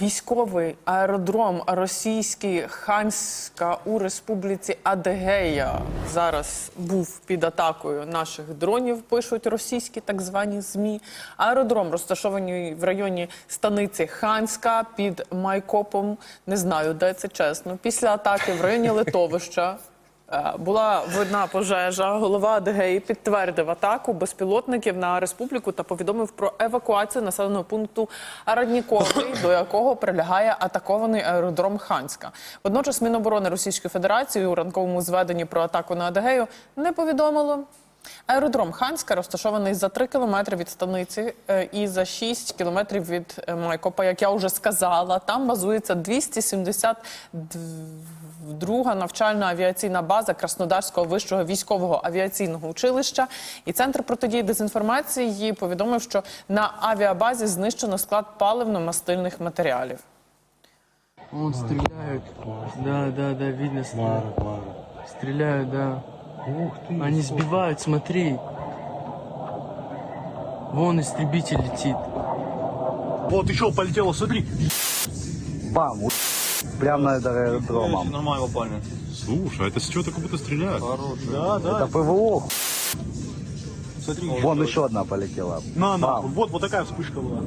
Військовий аеродром російський Ханська у республіці Адегея зараз був під атакою наших дронів. Пишуть російські так звані змі. Аеродром розташований в районі станиці Ханська під Майкопом. Не знаю, де це чесно. Після атаки в районі литовища. Е, Була видна пожежа. Голова Адегеї підтвердив атаку безпілотників на республіку та повідомив про евакуацію населеного пункту Радніковий, до якого прилягає атакований аеродром Ханська. Водночас Міноборони Російської Федерації у ранковому зведенні про атаку на Адегею не повідомило. Аеродром Ханська розташований за 3 кілометри від станиці е, і за 6 кілометрів від е, Майкопа, як я вже сказала. Там базується 272 навчальна авіаційна база Краснодарського вищого військового авіаційного училища. І центр протидії дезінформації повідомив, що на авіабазі знищено склад паливно-мастильних матеріалів. Вон стреляют. Да, да, да, видно. Стреляют, да. Ух ты. Они сбивают, смотри. Вон истребитель летит. Вот еще полетело, смотри. Бам! у- Прямо над аэродромом. Нормально попали. Слушай, а это с чего-то как будто стреляют. Да, да. Это ПВО. Смотри. Вон еще одна полетела. На, на. Бам. Вот, вот такая вспышка была.